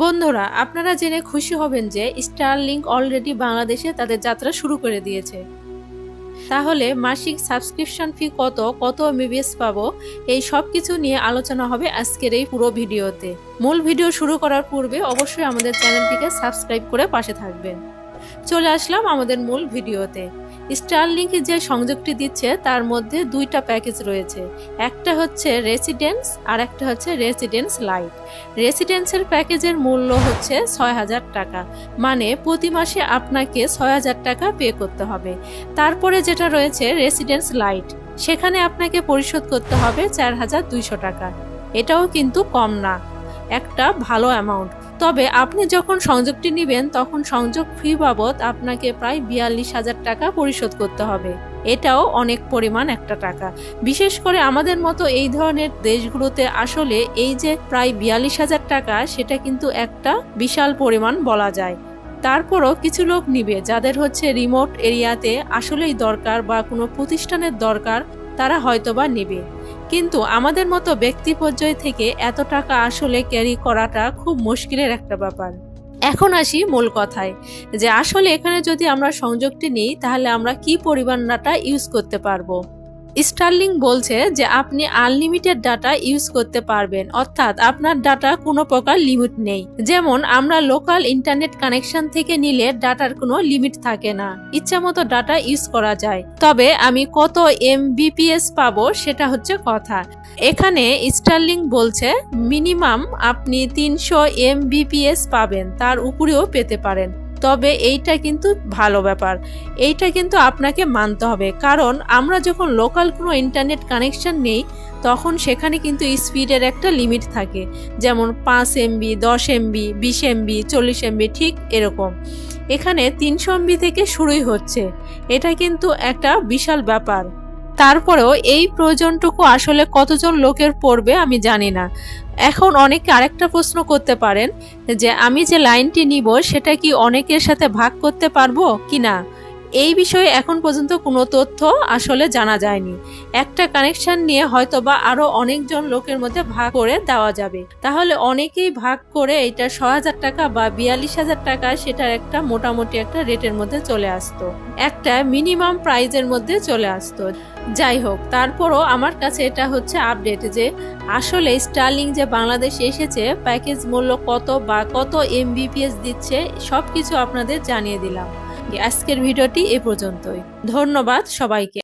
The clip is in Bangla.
বন্ধুরা, আপনারা জেনে খুশি হবেন যে স্টারলিংক অলরেডি বাংলাদেশে তাদের যাত্রা শুরু করে দিয়েছে। তাহলে মাসিক সাবস্ক্রিপশন ফি কত কত এমবিবিএস পাবো, এই সব কিছু নিয়ে আলোচনা হবে আজকের এই পুরো ভিডিওতে। মূল ভিডিও শুরু করার পূর্বে অবশ্যই আমাদের চ্যানেলটিকে সাবস্ক্রাইব করে পাশে থাকবেন। চলে আসলাম আমাদের মূল ভিডিওতে। স্টারলিংক যে সংযোগটি দিচ্ছে, তার মধ্যে দুইটা প্যাকেজ রয়েছে। একটা হচ্ছে রেসিডেন্স আর একটা হচ্ছে রেসিডেন্স লাইট রেসিডেন্সের প্যাকেজের মূল্য হচ্ছে ছয় হাজার টাকা। মানে প্রতি মাসে আপনাকে ছয় হাজার টাকা পে করতে হবে। তারপরে যেটা রয়েছে রেসিডেন্স লাইট সেখানে আপনাকে পরিশোধ করতে হবে চার হাজার দুইশো টাকা। এটাও কিন্তু কম না। একটা ভালো অ্যামাউন্ট তবে আপনি যখন সংযোগটি নেবেন, তখন সংযোগ ফি বাবদ আপনাকে প্রায় বিয়াল্লিশ হাজার টাকা পরিশোধ করতে হবে। এটাও অনেক পরিমাণ একটা টাকা। বিশেষ করে আমাদের মতো এই ধরনের দেশগুলোতে আসলে এই যে প্রায় বিয়াল্লিশ হাজার টাকা, সেটা কিন্তু একটা বিশাল পরিমাণ বলা যায়। তারপরও কিছু লোক নিবে, যাদের হচ্ছে রিমোট এরিয়াতে আসলেই দরকার বা কোনো প্রতিষ্ঠানের দরকার, তারা হয়তোবা নেবে। কিন্তু আমাদের মতো ব্যক্তি পর্যায় থেকে এত টাকা আসলে ক্যারি করাটা খুব মুশকিলের একটা ব্যাপার। এখন আসি মূল কথায়, যে আসলে এখানে যদি আমরা সংযোগটি নিই, তাহলে আমরা কি পরিমাণটা ইউজ করতে পারব? স্টারলিং বলছে যে আপনি আনলিমিটেড ডাটা ইউজ করতে পারবেন। অর্থাৎ আপনার ডাটা কোনো প্রকার লিমিট নেই। যেমন আমরা লোকাল ইন্টারনেট কানেকশন থেকে নিলে ডাটার কোনো লিমিট থাকে না। ইচ্ছা মতো ডাটা ইউজ করা যায়। তবে আমি কত এমবিপিএস পাবো সেটা হচ্ছে কথা। এখানে স্টারলিং বলছে মিনিমাম আপনি তিনশো এমবিপিএস পাবেন, তার উপরেও পেতে পারেন। তবে এইটা কিন্তু ভালো ব্যাপার। এইটা কিন্তু আপনাকে মানতে হবে। কারণ আমরা যখন লোকাল কোনো ইন্টারনেট কানেকশন নেই, তখন সেখানে কিন্তু স্পিডের একটা লিমিট থাকে। যেমন পাঁচ এমবি দশ এমবি বিশ এমবি চল্লিশ এমবি ঠিক এরকম। এখানে তিনশো এমবি থেকে শুরুই হচ্ছে। এটা কিন্তু একটা বিশাল ব্যাপার। তারপরেও এই প্রয়োজনটুকু আসলে কতজন লোকের পড়বে আমি জানি না। এখন অনেকে আরেকটা প্রশ্ন করতে পারেন যে আমি যে লাইনটি নিব সেটা কি অনেকের সাথে ভাগ করতে পারব কি না এই বিষয়ে এখন পর্যন্ত কোনো তথ্য আসলে জানা যায়নি। একটা কানেকশন নিয়ে হয়তোবা আরও অনেকজন লোকের মধ্যে ভাগ করে দেওয়া যাবে। তাহলে অনেকেই ভাগ করে এটা ছ হাজার টাকা বা বিয়াল্লিশ হাজার টাকা সেটার একটা মোটামুটি একটা রেটের মধ্যে চলে আসতো। একটা মিনিমাম প্রাইজের মধ্যে চলে আসতো। যাই হোক, তারপরও আমার কাছে এটা হচ্ছে আপডেট যে আসলে স্টার্লিং যে বাংলাদেশে এসেছে প্যাকেজ মূল্য কত বা কত এমবিপিএস দিচ্ছে সব কিছু আপনাদের জানিয়ে দিলাম। আজকের ভিডিওটি এ পর্যন্তই। ধন্যবাদ সবাইকে।